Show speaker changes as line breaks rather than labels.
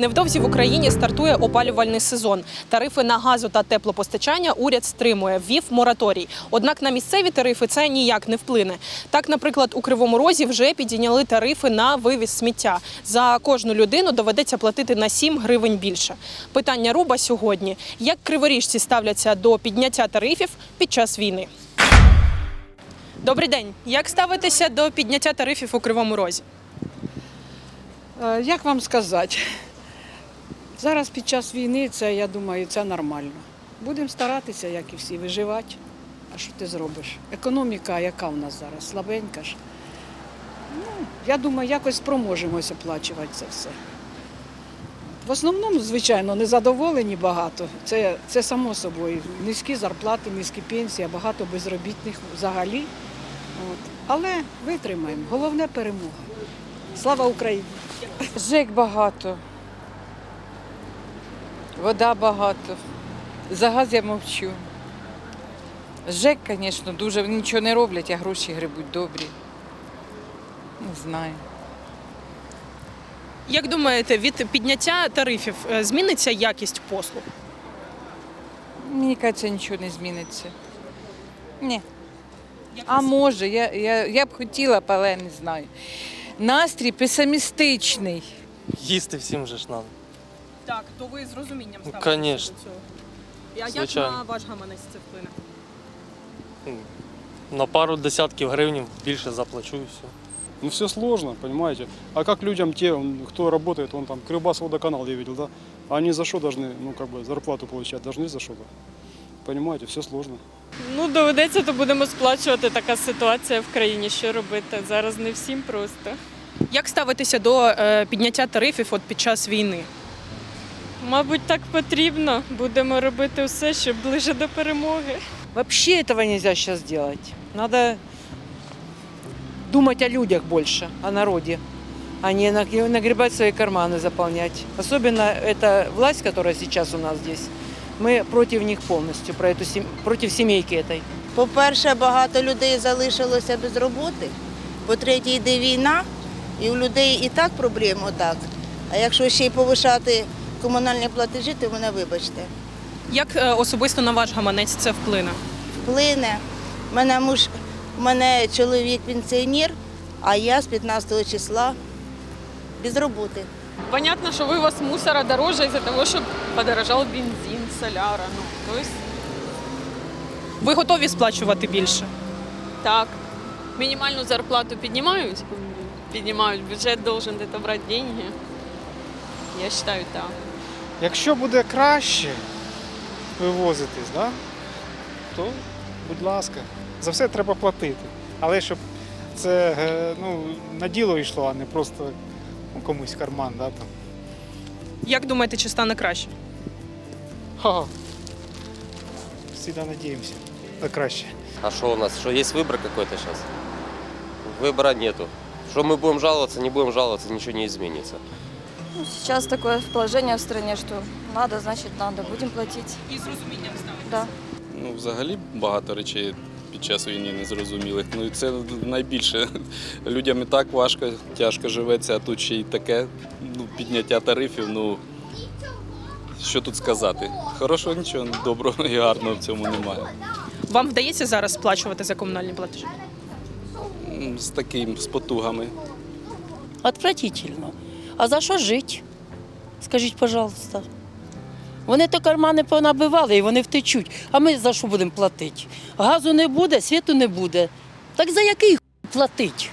Невдовзі в Україні стартує опалювальний сезон. Тарифи на газу та теплопостачання уряд стримує, ввів мораторій. Однак на місцеві тарифи це ніяк не вплине. Так, наприклад, у Кривому Розі вже підійняли тарифи на вивіз сміття. За кожну людину доведеться платити на 7 гривень більше. Питання руба сьогодні: як криворіжці ставляться до підняття тарифів під час війни? Добрий день. Як ставитеся до підняття тарифів у Кривому Розі?
Е, Як вам сказати? Зараз під час війни це, я думаю, це нормально. Будемо старатися, як і всі, виживати. А що ти зробиш? Економіка, яка в нас зараз? Слабенька ж. Ну, я думаю, якось спроможемося оплачувати це все. В основному, звичайно, незадоволені багато. Це, це само собою. Низькі зарплати, низькі пенсії, багато безробітних взагалі. От. Але витримаємо. Головне перемога. Слава Україні!
ЖЕК багато. Вода багато. За газ я мовчу. ЖЕК, звісно, дуже нічого не роблять, а гроші грибуть добрі. Не знаю.
Як думаєте, від підняття тарифів е, зміниться якість послуг?
Мені кажеться, нічого не зміниться. Ні. А може, я, я, я б хотіла, б, але не знаю. Настрій песимістичний.
Їсти всім же ж надо.
Так, то ви з розумінням
Ну,
ставитеся
конечно.
до цього. А як
Звичайно.
на ваш гаманець це вплине?
На пару десятків гривень більше заплачу і все.
Ну все сложно, понимаете. А как людям те, он, кто работает, он там Крыбас водоканал я видел, да? А Они за что должны, ну как бы зарплату получать? Должны за что-то. Понимаете, все сложно.
Ну, доведеться, то будемо сплачувати. Така ситуація в країні. Що робити? Зараз не всім просто.
Як ставитеся до е, підняття тарифів от під час війни?
Мабуть, так потрібно. Будемо робити все, щоб ближе до перемоги.
Вообще этого нельзя сейчас делать. Надо думать о людях больше, о народе, а не наг- нагребать свои карманы, заполнять. Особенно эта власть, которая сейчас у нас здесь, мы против них полностью, про эту, сем- против семейки этой.
По-перше, багато людей залишилося без роботи. По-третє, йде війна, і у людей і так проблеми отак. А якщо ще й повишати комунальні платежі, то мене вибачте.
Як е, особисто на ваш гаманець це вплине?
Вплине. У мене муж, у мене чоловік пенсіонер, а я з 15 числа без роботи.
Понятно, що вивоз мусора дороже із-за того, що подорожав бензин, соляра. Ну, тобто,
Ви готові сплачувати більше?
так. Мінімальну зарплату піднімають? Піднімають. Бюджет должен брати деньги. Я вважаю, так.
Якщо буде краще вивозитись, да, то, будь ласка, за все треба платити. Але щоб це е, ну, на діло йшло, а не просто ну, комусь в карман. Да, там.
Як думаєте, чи стане краще?
Ха-ха. Всегда надіємося на краще.
А что у нас? Что есть выбор какой-то сейчас? Выбора нету. Что мы будем жаловаться, не будем жаловаться, ничего не изменится.
Ну, сейчас такое положение в стране, что надо, значит надо. Будем платить.
І з розумінням ставитися.
Да.
Ну, взагалі багато речей під час війни незрозумілих. Ну і це найбільше. Людям і так важко, тяжко живеться, а тут ще й таке ну, підняття тарифів. Ну що тут сказати? Хорошого нічого доброго і гарного в цьому немає.
Вам вдається зараз сплачувати за комунальні платежі?
М, З таким, з потугами.
Отвратительно. А за що жити? Скажіть, пожалуйста. Вони то кармани понабивали і вони втечуть. А ми за що будемо платити? Газу не буде, світу не буде. Так за який платить?